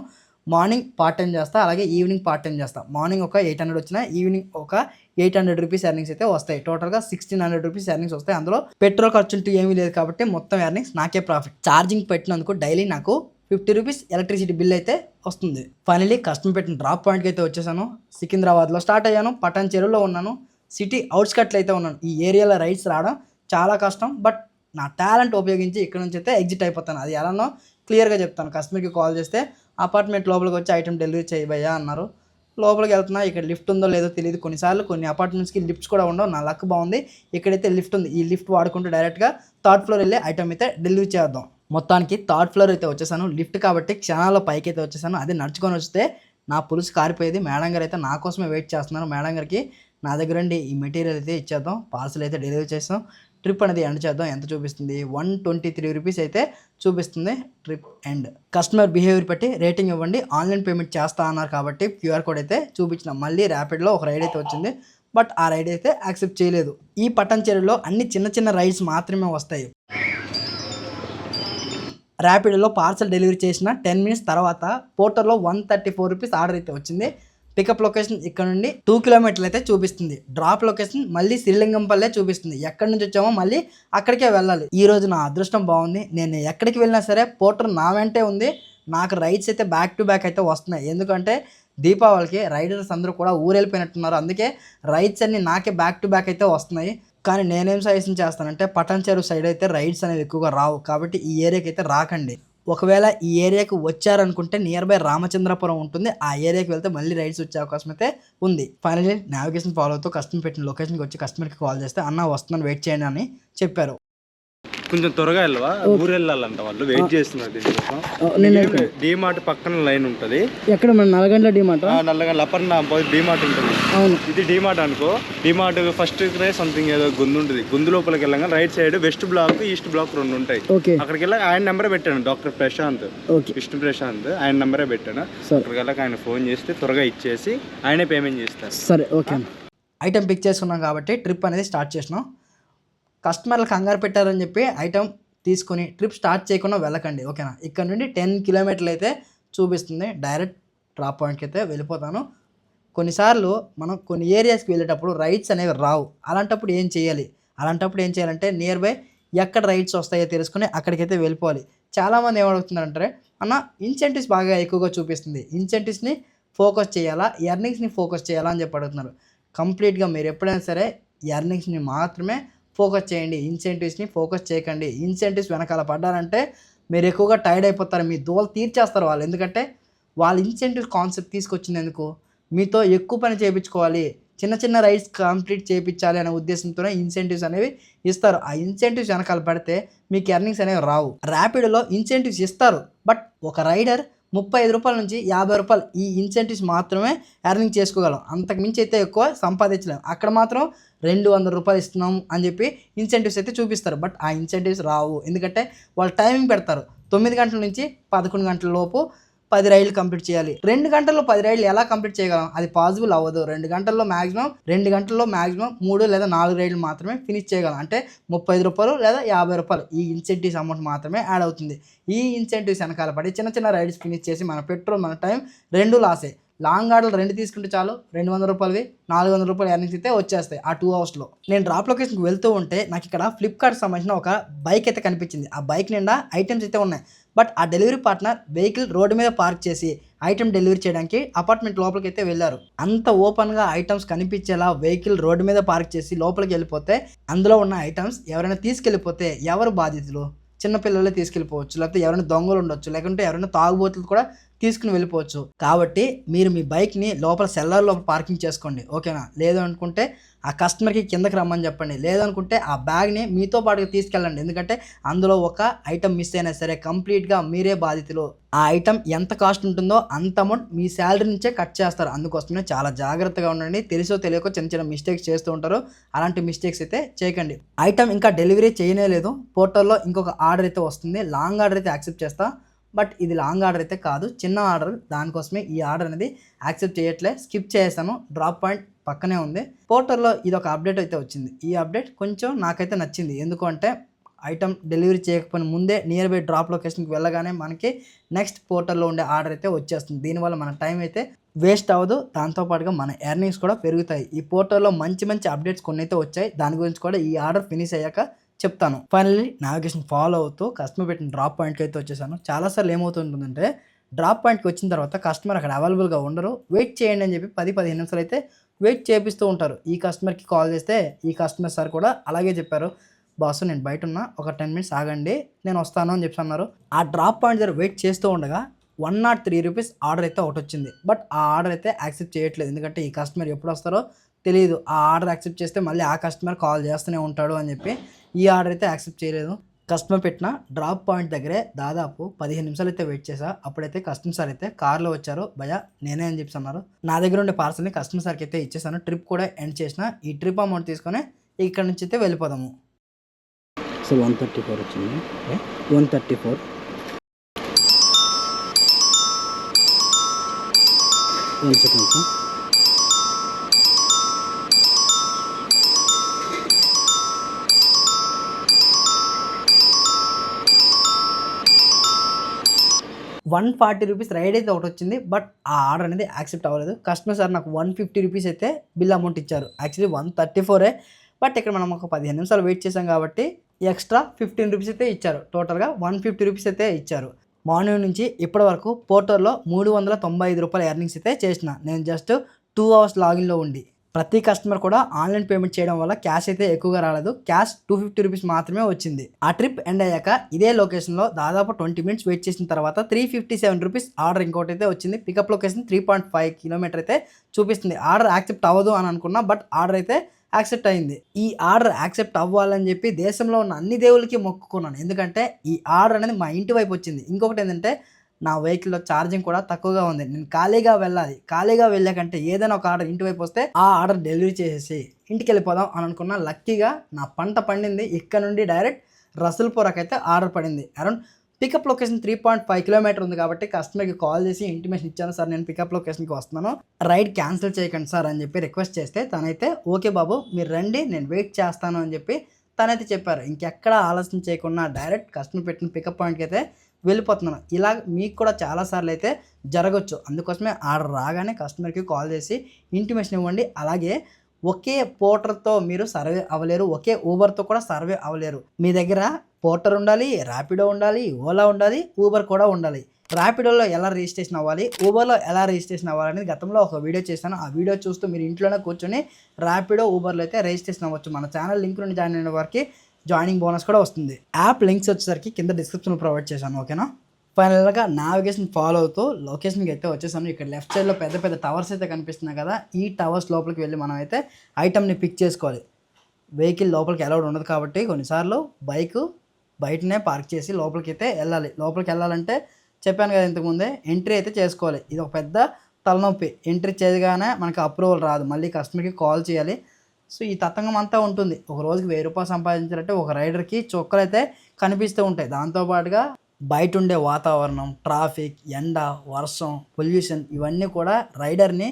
మార్నింగ్ పార్ట్ టైం చేస్తా అలాగే ఈవినింగ్ పార్ట్ టైం చేస్తా. మార్నింగ్ ఒక ఎయిట్ హండ్రెడ్ వచ్చినా ఈవినింగ్ ఒక ఎయిట్ హండ్రెడ్ రూపీస్ ఎర్నింగ్స్ అయితే వస్తాయి. టోటల్గా సిక్స్టీన్ హండ్రెడ్ రూపీస్ ఎర్నింగ్స్ వస్తాయి. అందులో పెట్రోల్ ఖర్చు ఏమీ లేదు కాబట్టి మొత్తం ఎర్నింగ్స్ నాకే ప్రాఫిట్. ఛార్జింగ్ పెట్టినందుకు డైలీ నాకు ఫిఫ్టీ రూపీస్ ఎలక్ట్రిసిటీ బిల్ అయితే వస్తుంది. ఫైనలీ కస్టమర్ పెట్టిన డ్రాప్ పాయింట్కి అయితే వచ్చేసాను. సికింద్రాబాద్లో స్టార్ట్ అయ్యాను. పటాన్ చెరువులో ఉన్నాను సిటీ అవుట్స్కట్లో అయితే ఉన్నాను. ఈ ఏరియాలో రైడ్స్ రావడం చాలా కష్టం. బట్ నా టాలెంట్ ఉపయోగించి ఇక్కడ నుంచి అయితే ఎగ్జిట్ అయిపోతాను. అది ఎలానో క్లియర్గా చెప్తాను. కస్టమర్కి కాల్ చేస్తే అపార్ట్మెంట్ లోపలికి వచ్చి ఐటమ్ డెలివరీ చేయబోయా అన్నారు. లోపలికి వెళ్తున్నా ఇక్కడ లిఫ్ట్ ఉందో లేదో తెలియదు కొన్నిసార్లు కొన్ని అపార్ట్మెంట్స్కి లిఫ్ట్స్ కూడా ఉండవు. నా లక్ బాగుంది. ఇక్కడైతే లిఫ్ట్ ఉంది. ఈ లిఫ్ట్ వాడుకుంటూ డైరెక్ట్గా థర్డ్ ఫ్లోర్ వెళ్ళి ఐటమ్ అయితే డెలివరీ చేద్దాం. మొత్తానికి థర్డ్ ఫ్లోర్ అయితే వచ్చేసాను. లిఫ్ట్ కాబట్టి క్షణాల్లో పైకి అయితే వచ్చేసాను. అదే నడుచుకొని వస్తే నా పులుసు కారిపోయేది. మేడం గారు అయితే నా కోసమే వెయిట్ చేస్తున్నారు. మేడం గారికి నా దగ్గర నుండి ఈ మెటీరియల్ అయితే ఇచ్చేద్దాం. పార్సల్ అయితే డెలివరీ చేస్తాం. ట్రిప్ అనేది ఎండ్ చేద్దాం. ఎంత చూపిస్తుంది? వన్ ట్వంటీ త్రీ రూపీస్ అయితే చూపిస్తుంది ట్రిప్ ఎండ్. కస్టమర్ బిహేవియర్ బట్టి రేటింగ్ ఇవ్వండి. ఆన్లైన్ పేమెంట్ చేస్తా అన్నారు కాబట్టి క్యూఆర్ కోడ్ అయితే చూపించిన. మళ్ళీ ర్యాపిడ్లో ఒక రైడ్ అయితే వచ్చింది. బట్ ఆ రైడ్ అయితే యాక్సెప్ట్ చేయలేదు. ఈ పట్టణ చర్యలో అన్ని చిన్న చిన్న రైడ్స్ మాత్రమే వస్తాయి. ర్యాపిడ్లో పార్సల్ డెలివరీ చేసిన టెన్ మినిట్స్ తర్వాత పోర్టర్లో one thirty four rupees order అయితే వచ్చింది. పికప్ లొకేషన్ ఇక్కడ నుండి టూ కిలోమీటర్లు అయితే చూపిస్తుంది. డ్రాప్ లొకేషన్ మళ్ళీ శ్రీలింగంపల్లే చూపిస్తుంది. ఎక్కడి నుంచి వచ్చామో మళ్ళీ అక్కడికే వెళ్ళాలి. ఈ రోజు నా అదృష్టం బాగుంది. నేను ఎక్కడికి వెళ్ళినా సరే పోర్టర్ నా వెంటే ఉంది. నాకు రైడ్స్ అయితే బ్యాక్ టు బ్యాక్ అయితే వస్తున్నాయి. ఎందుకంటే దీపావళికి రైడర్స్ అందరూ కూడా ఊరెళ్ళిపోయినట్టున్నారు. అందుకే రైడ్స్ అన్ని నాకే బ్యాక్ టు బ్యాక్ అయితే వస్తున్నాయి. కానీ నేనేం సజెషన్ చేస్తానంటే పటాన్ చెరువు సైడ్ అయితే రైడ్స్ అనేవి ఎక్కువగా రావు. కాబట్టి ఈ ఏరియాకి అయితే రాకండి. ఒకవేళ ఈ ఏరియాకి వచ్చారనుకుంటే నియర్ బై రామచంద్రపురం ఉంటుంది. ఆ ఏరియాకి వెళ్తే మళ్ళీ రైడ్స్ వచ్చే అవకాశం అయితే ఉంది. ఫైనల్లీ నావిగేషన్ ఫాలో అవుతూ కస్టమర్ పెట్టిన లొకేషన్కి వచ్చి కస్టమర్కి కాల్ చేస్తే అన్న వస్తున్నాను వెయిట్ చేయండి అని చెప్పారు. కొంచెం త్వరగా వెళ్ళవా? ఊరు వెళ్ళాలంట వాళ్ళు వెయిట్ చేస్తున్నారు దీనికోసం. డీమార్ట్ పక్కన లైన్ ఉంటది. ఎక్కడ మన నల్గొండ డిమార్ట్ ఆ? నల్లగా లపర్న డీమార్ట్ ఉంటుంది. అవును. ఇది డీమార్ట్ అనుకో. డీమార్ట్ ఫస్ట్ సంథింగ్ ఏదో గుందు ఉంటుంది. గుందు లోపలికి వెళ్ళగా right side west block east block రెండు ఉంటాయి. అక్కడికి వెళ్ళి ఆయన నెంబరే పెట్టాను. డాక్టర్ ప్రశాంత్. ఓకే. విష్ణు ప్రశాంత్. ఆయన నెంబరే పెట్టాను. అక్కడికి వెళ్ళక ఆయన ఫోన్ చేస్తే త్వరగా ఇచ్చేసి ఆయనే పేమెంట్ చేస్తారు. సరే ఓకే ఐటమ్ పిక్ చేసుకున్నాం కాబట్టి ట్రిప్ అనేది స్టార్ట్ చేసినాం. కస్టమర్లు కంగారు పెట్టారని చెప్పి ఐటమ్ తీసుకొని ట్రిప్ స్టార్ట్ చేయకుండా వెళ్ళకండి ఓకేనా? ఇక్కడ నుండి టెన్ కిలోమీటర్లు అయితే చూపిస్తుంది. డైరెక్ట్ డ్రాప్ పాయింట్కి అయితే వెళ్ళిపోతాను. కొన్నిసార్లు మనం కొన్ని ఏరియాస్కి వెళ్ళేటప్పుడు రైడ్స్ అనేవి రావు. అలాంటప్పుడు ఏం చేయాలి? అలాంటప్పుడు ఏం చేయాలంటే నియర్ బై ఎక్కడ రైడ్స్ వస్తాయో తెలుసుకుని అక్కడికైతే వెళ్ళిపోవాలి. చాలామంది ఏమడుగుతున్నారంటే అన్న ఇన్సెంటివ్స్ బాగా ఎక్కువగా చూపిస్తుంది. ఇన్సెంటివ్స్ని ఫోకస్ చేయాలా? ఎర్నింగ్స్ని ఫోకస్ చేయాలా? అని చెప్పి అడుగుతున్నారు. కంప్లీట్గా మీరు ఎప్పుడైనా సరే ఎర్నింగ్స్ని మాత్రమే ఫోకస్ చేయండి ఇన్సెంటివ్స్ని ఫోకస్ చేయకండి. ఇన్సెంటివ్స్ వెనకాల పడ్డారంటే మీరు ఎక్కువగా టైర్డ్ అయిపోతారు మీ దోలు తీర్చేస్తారు వాళ్ళు. ఎందుకంటే వాళ్ళు ఇన్సెంటివ్ కాన్సెప్ట్ తీసుకొచ్చింది ఎందుకు మీతో ఎక్కువ పని చేయించుకోవాలి చిన్న చిన్న రైడ్స్ కంప్లీట్ చేయించాలి అనే ఉద్దేశంతోనే ఇన్సెంటివ్స్ అనేవి ఇస్తారు. ఆ ఇన్సెంటివ్స్ వెనకాల పడితే మీకు ఎర్నింగ్స్ అనేవి రావు. ర్యాపిడ్లో ఇన్సెంటివ్స్ ఇస్తారు. బట్ ఒక రైడర్ ముప్పై ఐదు రూపాయల నుంచి యాభై రూపాయలు ఈ ఇన్సెంటివ్స్ మాత్రమే ఎర్నింగ్ చేసుకోగలం. అంతకు మించి అయితే ఎక్కువ సంపాదించలేము అక్కడ మాత్రం రెండు వందల రూపాయలు ఇస్తున్నాం అని చెప్పి ఇన్సెంటివ్స్ అయితే చూపిస్తారు. బట్ ఆ ఇన్సెంటివ్స్ రావు. ఎందుకంటే వాళ్ళు టైమింగ్ పెడతారు. తొమ్మిది గంటల నుంచి పదకొండు గంటల లోపు పది రైళ్ళు కంప్లీట్ చేయాలి. రెండు గంటల్లో పది రైళ్ళు ఎలా కంప్లీట్ చేయగలం? అది పాసిబుల్ అవ్వదు. రెండు గంటల్లో మాక్సిమం రెండు గంటల్లో మాక్సిమం మూడు లేదా నాలుగు రైళ్ళు మాత్రమే ఫినిష్ చేయగలం. అంటే ముప్పై రూపాయలు లేదా యాభై రూపాయలు ఈ ఇన్సెంటివ్స్ అమౌంట్ మాత్రమే యాడ్ అవుతుంది. ఈ ఇన్సెంటివ్స్ వెనకాల పడి చిన్న చిన్న రైడ్స్ ఫినిష్ చేసి మన పెట్రోల్ మన టైం రెండు లాసే. లాంగ్ ఆర్డర్లు రెండు తీసుకుంటే చాలు రెండు వందల రూపాయలవి నాలుగు వందల రూపాయలు ఎర్నింగ్స్ అయితే వచ్చేస్తాయి ఆ టూ అవర్స్లో. నేను డ్రాప్ లొకేషన్కి వెళ్తూ ఉంటే నాకు ఇక్కడ ఫ్లిప్కార్ట్ సంబంధించిన ఒక బైక్ అయితే కనిపించింది. ఆ బైక్ నిండా ఐటమ్స్ అయితే ఉన్నాయి. బట్ ఆ డెలివరీ పార్ట్నర్ వెహికల్ రోడ్డు మీద పార్క్ చేసి ఐటమ్ డెలివరీ చేయడానికి అపార్ట్మెంట్ లోపలికి అయితే వెళ్ళారు. అంత ఓపెన్గా ఐటమ్స్ కనిపించేలా వెహికల్ రోడ్డు మీద పార్క్ చేసి లోపలికి వెళ్ళిపోతే అందులో ఉన్న ఐటమ్స్ ఎవరైనా తీసుకెళ్ళిపోతే ఎవరు బాధితులు? చిన్నపిల్లలే తీసుకెళ్ళిపోవచ్చు లేకపోతే ఎవరైనా దొంగలు ఉండొచ్చు లేకుంటే ఎవరైనా తాగుబోతులు కూడా తీసుకుని వెళ్ళిపోవచ్చు. కాబట్టి మీరు మీ బైక్ని లోపల సెల్లర్ లోపల పార్కింగ్ చేసుకోండి. ఓకేనా? లేదు అనుకుంటే ఆ కస్టమర్కి కిందకి రమ్మని చెప్పండి. లేదనుకుంటే ఆ బ్యాగ్ని మీతో పాటుగా తీసుకెళ్ళండి. ఎందుకంటే అందులో ఒక ఐటమ్ మిస్ అయినా సరే కంప్లీట్గా మీరే బాధితులు. ఆ ఐటమ్ ఎంత కాస్ట్ ఉంటుందో అంత అమౌంట్ మీ శాలరీ నుంచే కట్ చేస్తారు. అందుకోసమే చాలా జాగ్రత్తగా ఉండండి. తెలుసో తెలియకో చిన్న చిన్న మిస్టేక్స్ చేస్తూ ఉంటారు. అలాంటి మిస్టేక్స్ అయితే చేయకండి. ఐటమ్ ఇంకా డెలివరీ చేయనే లేదు. పోర్టల్లో ఇంకొక ఆర్డర్ అయితే వస్తుంది. లాంగ్ ఆర్డర్ అయితే యాక్సెప్ట్ చేస్తా. బట్ ఇది లాంగ్ ఆర్డర్ అయితే కాదు. చిన్న ఆర్డర్. దానికోసమే ఈ ఆర్డర్ అనేది యాక్సెప్ట్ చేయట్లే. స్కిప్ చేశాను. డ్రాప్ పాయింట్ పక్కనే ఉంది. పోర్టల్లో ఇది ఒక అప్డేట్ అయితే వచ్చింది. ఈ అప్డేట్ కొంచెం నాకైతే నచ్చింది. ఎందుకంటే ఐటమ్ డెలివరీ చేయకపోయిన ముందే నియర్ బై డ్రాప్ లొకేషన్కి వెళ్ళగానే మనకి నెక్స్ట్ పోర్టల్లో ఉండే ఆర్డర్ అయితే వచ్చేస్తుంది. దీనివల్ల మన టైం అయితే వేస్ట్ అవ్వదు. దాంతోపాటుగా మన ఎర్నింగ్స్ కూడా పెరుగుతాయి. ఈ పోర్టల్లో మంచి మంచి అప్డేట్స్ కొన్ని అయితే వచ్చాయి. దాని గురించి కూడా ఈ ఆర్డర్ ఫినిష్ అయ్యాక చెప్తాను. ఫైనల్లీ నావిగేషన్ ఫాలో అవుతూ కస్టమర్ పెట్టిన డ్రాప్ పాయింట్కి అయితే వచ్చేసాను. చాలాసార్లు ఏమవుతుంటుందంటే డ్రాప్ పాయింట్కి వచ్చిన తర్వాత కస్టమర్ అక్కడ అవైలబుల్గా ఉండరు. వెయిట్ చేయండి అని చెప్పి పది పదిహేను నిమిషాలు అయితే వెయిట్ చేపిస్తూ ఉంటారు. ఈ కస్టమర్కి కాల్ చేస్తే ఈ కస్టమర్ సార్ కూడా అలాగే చెప్పారు. బాస్ నేను బయట ఉన్నా. ఒక టెన్ మినిట్స్ ఆగండి. నేను వస్తాను అని చెప్పి అన్నారు. ఆ డ్రాప్ పాయింట్ దగ్గర వెయిట్ చేస్తూ ఉండగా one nought three rupees order అయితే ఒకటి వచ్చింది. బట్ ఆ ఆర్డర్ అయితే యాక్సెప్ట్ చేయట్లేదు. ఎందుకంటే ఈ కస్టమర్ ఎప్పుడు వస్తారో తెలియదు ఆ ఆర్డర్ యాక్సెప్ట్ చేస్తే మళ్ళీ ఆ కస్టమర్ కాల్ చేస్తూనే ఉంటాడు అని చెప్పి ఈ ఆర్డర్ అయితే యాక్సెప్ట్ చేయలేదు. కస్టమర్ పెట్టిన డ్రాప్ పాయింట్ దగ్గరే దాదాపు పదిహేను నిమిషాలు అయితే వెయిట్ చేసా అప్పుడైతే కస్టమర్ సార్ అయితే కార్లో వచ్చారు. భయ నేనే అని చెప్పి అన్నారు. నా దగ్గర ఉండే పార్సల్ని కస్టమర్ సార్కి అయితే ఇచ్చేసాను. ట్రిప్ కూడా ఎండ్ చేసిన. ఈ ట్రిప్ అమౌంట్ తీసుకొని ఇక్కడ నుంచి అయితే వెళ్ళిపోదాము. సో వన్ థర్టీ ఫోర్ వచ్చింది. One thirty four. One second sir. One forty rupees ride అయితే ఒకటి వచ్చింది బట్ ఆ ఆర్డర్ అనేది యాక్సెప్ట్ అవ్వలేదు. కస్టమర్ సార్ నాకు వన్ ఫిఫ్టీ రూపీస్ అయితే బిల్ అమౌంట్ ఇచ్చారు. యాక్చువల్లీ వన్ థర్టీ ఫోరే బట్ ఇక్కడ మనం ఒక పదిహేను నిమిషాలు వెయిట్ చేసాం కాబట్టి ఎక్స్ట్రా ఫిఫ్టీన్ రూపీస్ అయితే ఇచ్చారు. టోటల్గా వన్ ఫిఫ్టీ రూపీస్ అయితే ఇచ్చారు. మార్నింగ్ నుంచి ఇప్పటి వరకు పోర్టల్లో మూడు వందల తొంభై ఐదు రూపాయల ఎర్నింగ్స్ అయితే చేసిన. నేను జస్ట్ టూ అవర్స్ లాగిన్లో ఉండి ప్రతి కస్టమర్ కూడా ఆన్లైన్ పేమెంట్ చేయడం వల్ల క్యాష్ అయితే ఎక్కువగా రాలేదు. క్యాష్ టూ ఫిఫ్టీ రూపీస్ మాత్రమే వచ్చింది. ఆ ట్రిప్ ఎండ్ అయ్యాక ఇదే లొకేషన్లో దాదాపు ట్వంటీ మినిట్స్ వెయిట్ చేసిన తర్వాత three fifty seven rupees order ఇంకోటి అయితే వచ్చింది. Pickup location three point five kilometre అయితే చూపిస్తుంది. ఆర్డర్ యాక్సెప్ట్ అవ్వదు అని అనుకున్నా బట్ ఆర్డర్ అయితే యాక్సెప్ట్ అయింది. ఈ ఆర్డర్ యాక్సెప్ట్ అవ్వాలని చెప్పి దేశంలో ఉన్న అన్ని దేవులకి మొక్కుకున్నాను. ఎందుకంటే ఈ ఆర్డర్ అనేది మా ఇంటి వైపు వచ్చింది. ఇంకొకటి ఏంటంటే నా వెహికల్లో ఛార్జింగ్ కూడా తక్కువగా ఉంది. నేను ఖాళీగా వెళ్ళాలి. ఖాళీగా వెళ్ళాకంటే ఏదైనా ఒక ఆర్డర్ ఇంటి వైపు వస్తే ఆ ఆర్డర్ డెలివరీ చేసేసి ఇంటికి వెళ్ళిపోదాం అని అనుకున్న లక్కీగా నా పంట పండింది. ఇక్కడ నుండి డైరెక్ట్ రసూల్పురకు అయితే ఆర్డర్ పడింది. Around pickup location three point five kilometre ఉంది కాబట్టి కస్టమర్కి కాల్ చేసి ఇంటిమేషన్ ఇచ్చాను. సార్ నేను పికప్ లొకేషన్కి వస్తున్నాను. రైడ్ క్యాన్సిల్ చేయకండి సార్ అని చెప్పి రిక్వెస్ట్ చేస్తే తనైతే ఓకే బాబు మీరు రండి నేను వెయిట్ చేస్తాను అని చెప్పి తనైతే చెప్పారు. ఇంకెక్కడ ఆలస్యం చేయకుండా డైరెక్ట్ కస్టమర్ పెట్టిన పికప్ పాయింట్కి అయితే వెళ్ళిపోతున్నాను. ఇలా మీకు కూడా చాలాసార్లు అయితే జరగచ్చు. అందుకోసమే ఆర్డర్ రాగానే కస్టమర్కి కాల్ చేసి ఇంటిమేషన్ ఇవ్వండి. అలాగే ఒకే పోర్టర్తో మీరు సర్వే అవ్వలేరు. ఒకే ఊబర్తో కూడా సర్వే అవ్వలేరు. మీ దగ్గర పోర్టర్ ఉండాలి ర్యాపిడో ఉండాలి ఓలా ఉండాలి ఊబర్ కూడా ఉండాలి. ర్యాపిడోలో ఎలా రిజిస్ట్రేషన్ అవ్వాలి ఊబర్లో ఎలా రిజిస్ట్రేషన్ అవ్వాలనేది గతంలో ఒక వీడియో చేశాను. ఆ వీడియో చూస్తూ మీరు ఇంట్లోనే కూర్చొని ర్యాపిడో ఊబర్లో అయితే రిజిస్ట్రేషన్ అవ్వచ్చు. మన ఛానల్ లింక్ నుండి జాయిన్ అయిన వారికి జాయినింగ్ బోనస్ కూడా వస్తుంది. యాప్ లింక్స్ వచ్చేసరికి కింద డిస్క్రిప్షన్ ప్రొవైడ్ చేశాను ఓకేనా? ఫైనల్గా నావిగేషన్ ఫాలో అవుతూ లొకేషన్కి అయితే వచ్చేసాము ఇక్కడ లెఫ్ట్ సైడ్లో పెద్ద పెద్ద టవర్స్ అయితే కనిపిస్తున్నాయి కదా ఈ టవర్స్ లోపలికి వెళ్ళి మనం అయితే ఐటమ్ని పిక్ చేసుకోవాలి. వెహికల్ లోపలికి అలౌడ్ ఉండదు కాబట్టి కొన్నిసార్లు బైక్ బయటనే పార్క్ చేసి లోపలికి అయితే వెళ్ళాలి. లోపలికి వెళ్ళాలంటే చెప్పాను కదా ఇంతకుముందే ఎంట్రీ అయితే చేసుకోవాలి. ఇది ఒక పెద్ద తలనొప్పి. ఎంట్రీ చేయగానే మనకి అప్రూవల్ రాదు. మళ్ళీ కస్టమర్కి కాల్ చేయాలి. సో ఈ తతంగం అంతా ఉంటుంది. ఒక రోజుకి వెయ్యి రూపాయలు సంపాదించాలంటే ఒక రైడర్కి చొక్కలు అయితే కనిపిస్తూ ఉంటాయి. దాంతోపాటుగా బయట ఉండే వాతావరణం ట్రాఫిక్ ఎండ వర్షం పొల్యూషన్ ఇవన్నీ కూడా రైడర్ని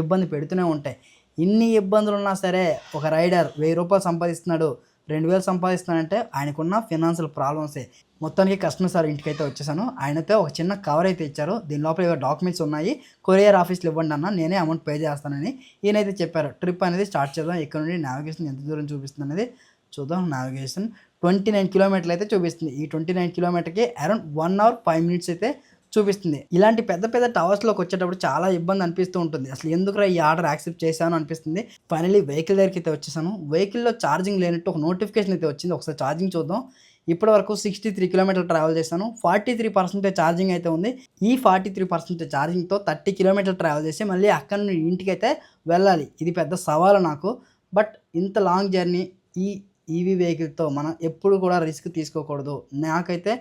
ఇబ్బంది పెడుతూనే ఉంటాయి. ఇన్ని ఇబ్బందులు ఉన్నా సరే ఒక రైడర్ వెయ్యి రూపాయలు సంపాదిస్తున్నాడు రెండు వేలు సంపాదిస్తానంటే ఆయనకున్న ఫినాన్షియల్ ప్రాబ్లమ్సే. మొత్తానికి కస్టమర్ సార్ ఇంటికి అయితే వచ్చేసాను. ఆయనతో ఒక చిన్న కవర్ అయితే ఇచ్చారు. దీని లోపల ఏవో డాక్యుమెంట్స్ ఉన్నాయి. కొరియర్ ఆఫీస్లో ఇవ్వండి అన్న నేనే అమౌంట్ పే చేస్తానని ఈయనైతే చెప్పారు. ట్రిప్ అనేది స్టార్ట్ చేద్దాం. ఇక్కడ నుండి నావిగేషన్ ఎంత దూరం చూపిస్తుంది అనేది చూద్దాం. నావిగేషన్ ట్వంటీ నైన్ కిలోమీటర్లు అయితే చూపిస్తుంది. ఈ ట్వంటీ నైన్ కిలోమీటర్కి around one hour five minutes అయితే చూపిస్తుంది. ఇలాంటి పెద్ద పెద్ద టవర్స్లోకి వచ్చేటప్పుడు చాలా ఇబ్బంది అనిపిస్తూ ఉంటుంది. అసలు ఎందుకురా ఈ ఆర్డర్ యాక్సెప్ట్ చేశాను అనిపిస్తుంది. ఫైనలీ వెహికల్ దగ్గరికి అయితే వచ్చేసాను. వెహికల్లో ఛార్జింగ్ లేనట్టు ఒక నోటిఫికేషన్ అయితే వచ్చింది. ఒకసారి ఛార్జింగ్ చూద్దాం. ఇప్పటి వరకు సిక్స్టీ త్రీ కిలోమీటర్లు ట్రావెల్ చేశాను. ఫార్టీ త్రీ పర్సెంటేజ్ ఛార్జింగ్ అయితే ఉంది. ఈ ఫార్టీ త్రీ పర్సెంటేజ్ ఛార్జింగ్తో థర్టీ కిలోమీటర్లు ట్రావెల్ చేసి మళ్ళీ అక్కడ నుండి ఇంటికి అయితే వెళ్ళాలి. ఇది పెద్ద సవాలు నాకు. బట్ ఇంత లాంగ్ జర్నీ ఈ ఈవీ వెహికల్తో మనం ఎప్పుడు కూడా రిస్క్ తీసుకోకూడదు. నాకైతే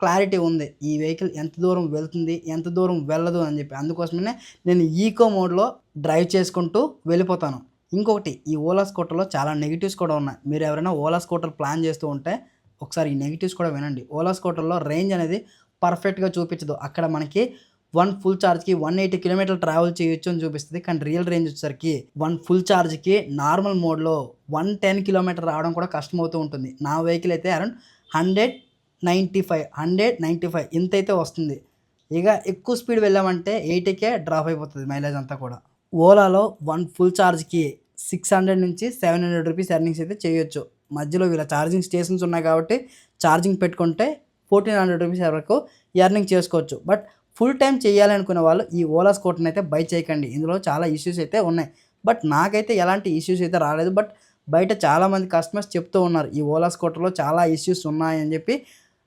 క్లారిటీ ఉంది. ఈ వెహికల్ ఎంత దూరం వెళ్తుంది ఎంత దూరం వెళ్ళదు అని చెప్పి. అందుకోసమే నేను ఈకో మోడ్లో డ్రైవ్ చేసుకుంటూ వెళ్ళిపోతాను. ఇంకొకటి ఈ ఓలా స్కూటర్లో చాలా నెగిటివ్స్ కూడా ఉన్నాయి. మీరు ఎవరైనా ఓలా స్కూటర్ ప్లాన్ చేస్తూ ఉంటే ఒకసారి ఈ నెగిటివ్స్ కూడా వినండి. ఓలా స్కూటర్లో రేంజ్ అనేది పర్ఫెక్ట్గా చూపించదు. అక్కడ మనకి వన్ ఫుల్ ఛార్జ్కి వన్ ఎయిటీ కిలోమీటర్లు ట్రావెల్ చేయొచ్చు అని చూపిస్తుంది. కానీ రియల్ రేంజ్ వచ్చేసరికి వన్ ఫుల్ ఛార్జ్కి నార్మల్ మోడ్లో వన్ టెన్ కిలోమీటర్ రావడం కూడా కష్టమవుతూ ఉంటుంది. నా వెహికల్ అయితే around hundred ninety five hundred ninety five ఇంత అయితే వస్తుంది. ఇక ఎక్కువ స్పీడ్ వెళ్ళామంటే ఎయిటీకే డ్రాప్ అయిపోతుంది మైలేజ్ అంతా కూడా. ఓలాలో వన్ ఫుల్ ఛార్జ్కి సిక్స్ హండ్రెడ్ నుంచి సెవెన్ హండ్రెడ్ రూపీస్ ఎర్నింగ్స్ అయితే చేయొచ్చు. మధ్యలో వీళ్ళ ఛార్జింగ్ స్టేషన్స్ ఉన్నాయి కాబట్టి ఛార్జింగ్ పెట్టుకుంటే ఫోర్టీన్ హండ్రెడ్ రూపీస్ వరకు ఎర్నింగ్ చేసుకోవచ్చు. బట్ ఫుల్ టైం చేయాలనుకునే వాళ్ళు ఈ ఓలా స్కూటర్ని అయితే బై చేయకండి. ఇందులో చాలా ఇష్యూస్ అయితే ఉన్నాయి. బట్ నాకైతే ఎలాంటి ఇష్యూస్ అయితే రాలేదు. బట్ బయట చాలామంది కస్టమర్స్ చెప్తూ ఉన్నారు ఈ ఓలా స్కూటర్లో చాలా ఇష్యూస్ ఉన్నాయని చెప్పి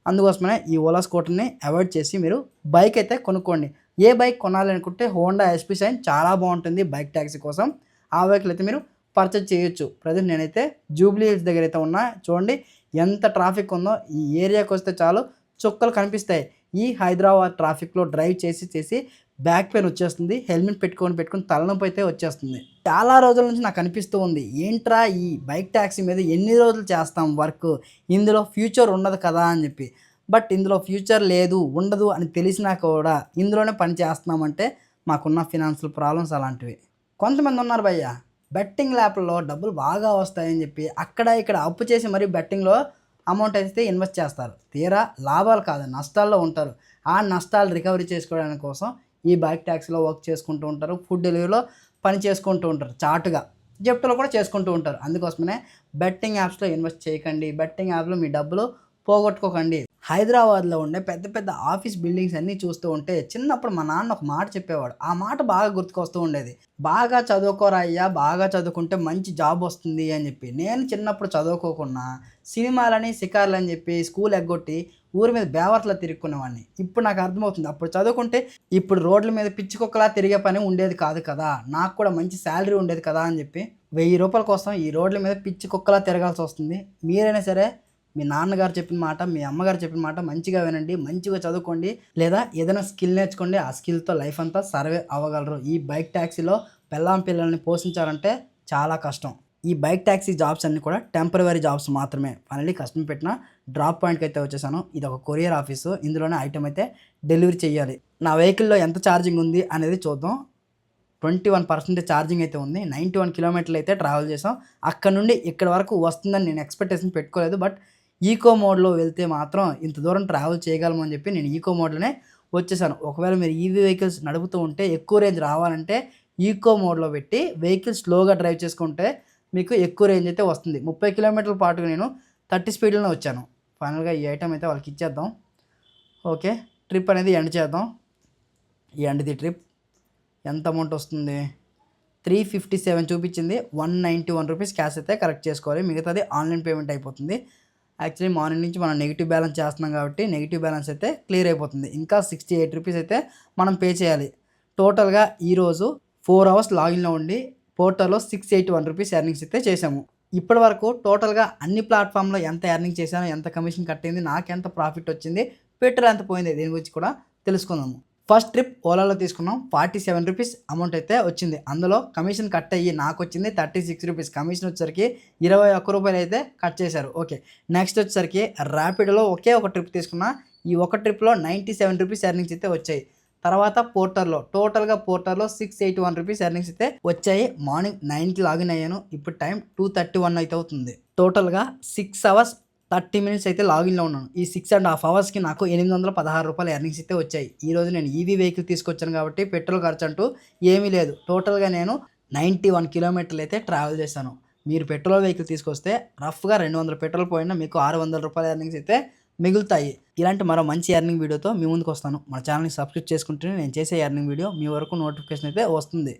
అందుకోసమనే ఈ ఓలా స్కూటర్ని అవాయిడ్ చేసి మీరు బైక్ అయితే కొనుక్కోండి. ఏ బైక్ కొనాలనుకుంటే హోండా ఎస్పీ సైన్ చాలా బాగుంటుంది బైక్ ట్యాక్సీ కోసం. ఆ వెహికల్ అయితే మీరు పర్చేజ్ చేయొచ్చు. ప్రజెంట్ నేనైతే జూబ్లీ హిల్స్ దగ్గర అయితే ఉన్నా. చూడండి ఎంత ట్రాఫిక్ ఉందో ఈ ఏరియాకి వస్తే చాలు చుక్కలు కనిపిస్తాయి. ఈ హైదరాబాద్ ట్రాఫిక్లో డ్రైవ్ చేసి చేసి బ్యాక్ పెయిన్ వచ్చేస్తుంది. హెల్మెట్ పెట్టుకొని పెట్టుకొని తలనొప్పి అయితే వచ్చేస్తుంది. చాలా రోజుల నుంచి నాకు అనిపిస్తూ ఉంది. ఏంట్రా ఈ బైక్ ట్యాక్సీ మీద ఎన్ని రోజులు చేస్తాం వర్క్? ఇందులో ఫ్యూచర్ ఉండదు కదా అని చెప్పి. బట్ ఇందులో ఫ్యూచర్ లేదు ఉండదు అని తెలిసినా కూడా ఇందులోనే పని చేస్తున్నామంటే మాకున్న ఫినాన్షియల్ ప్రాబ్లమ్స్ అలాంటివి. కొంతమంది ఉన్నారు భయ్య బెట్టింగ్ ల్యాప్లో డబ్బులు బాగా వస్తాయని చెప్పి అక్కడ ఇక్కడ అప్పు చేసి మరీ బెట్టింగ్లో అమౌంట్ అయితే ఇన్వెస్ట్ చేస్తారు. తీరా లాభాలు కాదు నష్టాల్లో ఉంటారు. ఆ నష్టాలు రికవరీ చేసుకోవడానికి కోసం ఈ బైక్ ట్యాక్సీలో వర్క్ చేసుకుంటూ ఉంటారు. ఫుడ్ డెలివరీలో పని చేసుకుంటూ ఉంటారు చాటుగా. జెప్టులో కూడా చేసుకుంటూ ఉంటారు. అందుకోసమనే బెట్టింగ్ యాప్స్లో ఇన్వెస్ట్ చేయకండి. బెట్టింగ్ యాప్లో మీ డబ్బులు పోగొట్టుకోకండి. హైదరాబాద్లో ఉండే పెద్ద పెద్ద ఆఫీస్ బిల్డింగ్స్ అన్నీ చూస్తూ ఉంటే చిన్నప్పుడు మా నాన్న ఒక మాట చెప్పేవాడు. ఆ మాట బాగా గుర్తుకొస్తూ ఉండేది. బాగా చదువుకోరా అయ్యా బాగా చదువుకుంటే మంచి జాబ్ వస్తుంది అని చెప్పి. నేను చిన్నప్పుడు చదువుకోకుండా సినిమాలని షికార్లని అని చెప్పి స్కూల్ ఎగ్గొట్టి ఊరి మీద బేవర్లా తిరుక్కునేవాడిని. ఇప్పుడు నాకు అర్థమవుతుంది. అప్పుడు చదువుకుంటే ఇప్పుడు రోడ్ల మీద పిచ్చి కుక్కలా తిరిగే పని ఉండేది కాదు కదా. నాకు కూడా మంచి శాలరీ ఉండేది కదా అని చెప్పి వెయ్యి రూపాయల కోసం ఈ రోడ్ల మీద పిచ్చి కుక్కలా తిరగాల్సి వస్తుంది. మీరైనా సరే మీ నాన్నగారు చెప్పిన మాట మీ అమ్మగారు చెప్పిన మాట మంచిగా వినండి మంచిగా చదువుకోండి లేదా ఏదైనా స్కిల్ నేర్చుకోండి. ఆ స్కిల్తో లైఫ్ అంతా సర్వే అవ్వగలరు. ఈ బైక్ ట్యాక్సీలో పెళ్ళాం పిల్లల్ని పోషించాలంటే చాలా కష్టం. ఈ బైక్ ట్యాక్సీ జాబ్స్ అన్ని కూడా టెంపరవరీ జాబ్స్ మాత్రమే. ఫైనలీ కస్టమర్ పెట్టిన డ్రాప్ పాయింట్కి అయితే వచ్చేసాను. ఇది ఒక కొరియర్ ఆఫీసు. ఇందులోనే ఐటమ్ అయితే డెలివరీ చేయాలి. నా వెహికల్లో ఎంత ఛార్జింగ్ ఉంది అనేది చూద్దాం. ట్వంటీ వన్ పర్సెంటేజ్ ఛార్జింగ్ అయితే ఉంది. నైంటీ వన్ కిలోమీటర్లు అయితే ట్రావెల్ చేసాం అక్కడ నుండి ఇక్కడ వరకు వస్తుందని నేను ఎక్స్పెక్టేషన్ పెట్టుకోలేదు. బట్ ఈకో మోడ్లో వెళ్తే మాత్రం ఇంత దూరం ట్రావెల్ చేయగలమని చెప్పి నేను ఈకో మోడ్లోనే వచ్చేసాను. ఒకవేళ మీరు ఈవీ వెహికల్స్ నడుపుతూ ఉంటే ఎక్కువ రేంజ్ రావాలంటే ఈకో మోడ్లో పెట్టి వెహికల్ స్లోగా డ్రైవ్ చేసుకుంటే మీకు ఎక్కువ రేంజ్ అయితే వస్తుంది. ముప్పై కిలోమీటర్ల పాటుగా నేను థర్టీ స్పీడ్లోనే వచ్చాను. ఫైనల్గా ఈ ఐటమ్ అయితే వాళ్ళకి ఇచ్చేద్దాం. ఓకే ట్రిప్ అనేది ఎండ్ చేద్దాం. ఈ ఎండ్ది ట్రిప్ ఎంత అమౌంట్ వస్తుంది? త్రీ ఫిఫ్టీ సెవెన్ చూపించింది. One ninety one rupees cash అయితే కరెక్ట్ చేసుకోవాలి. మిగతాది ఆన్లైన్ పేమెంట్ అయిపోతుంది. యాక్చువల్లీ మార్నింగ్ నుంచి మనం నెగిటివ్ బ్యాలెన్స్ చేస్తున్నాం కాబట్టి నెగిటివ్ బ్యాలెన్స్ అయితే క్లియర్ అయిపోతుంది. ఇంకా సిక్స్టీ ఎయిట్ రూపీస్ అయితే మనం పే చేయాలి. టోటల్గా ఈరోజు ఫోర్ అవర్స్ లాగిన్లో ఉండి పోర్టల్లో six eighty one rupees earnings అయితే చేసాము ఇప్పటి వరకు టోటల్గా అన్ని ప్లాట్ఫామ్లో ఎంత ఎర్నింగ్ చేశాను ఎంత కమిషన్ కట్టింది నాకు ఎంత ప్రాఫిట్ వచ్చింది పెట్రోల్ ఎంత పోయింది దీని గురించి కూడా తెలుసుకుందాము. ఫస్ట్ ట్రిప్ ఓలాలో తీసుకున్నాం ఫార్టీ సెవెన్ రూపీస్ అమౌంట్ అయితే వచ్చింది. అందులో కమిషన్ కట్ అయ్యి నాకు వచ్చింది థర్టీ సిక్స్ రూపీస్. కమిషన్ వచ్చేసరికి ఇరవై ఒక్క రూపాయలు అయితే కట్ చేశారు. ఓకే. నెక్స్ట్ వచ్చేసరికి ర్యాపిడ్లో ఒకే ఒక ట్రిప్ తీసుకున్నా ఈ ఒక ట్రిప్లో నైంటీ సెవెన్ రూపీస్ ఎర్నింగ్స్ అయితే వచ్చాయి. తర్వాత పోర్టర్లో టోటల్గా పోర్టర్లో six eighty one rupees earnings అయితే వచ్చాయి. మార్నింగ్ నైన్కి లాగిన్ అయ్యాను. ఇప్పుడు టైం టూ థర్టీ వన్ అయితే అవుతుంది. టోటల్గా సిక్స్ అవర్స్ థర్టీ మినిట్స్ అయితే లాగిన్లో ఉన్నాను. ఈ సిక్స్ అండ్ హాఫ్ అవర్స్కి నాకు ఎనిమిది వందల పదహారు రూపాయలు ఎర్నింగ్స్ అయితే వచ్చాయి. ఈ రోజు నేను ఈవీ వెహికల్ తీసుకొచ్చాను కాబట్టి పెట్రోల్ ఖర్చు అంటూ ఏమీ లేదు. టోటల్గా నేను నైంటీ వన్ కిలోమీటర్లు అయితే ట్రావెల్ చేశాను. మీరు పెట్రోల్ వెహికల్ తీసుకొస్తే రఫ్గా రెండు వందల పెట్రోల్ పోయినా మీకు ఆరు వందల రూపాయల ఎర్నింగ్స్ అయితే మిగులుతాయి. ఇలాంటి మరో మంచి ఎర్నింగ్ వీడియోతో మీ ముందుకు వస్తాను. మన ఛానల్ని సబ్స్క్రైబ్ చేసుకుంటేనే నేను చేసే ఎర్నింగ్ వీడియో మీ వరకు నోటిఫికేషన్ అయితే వస్తుంది.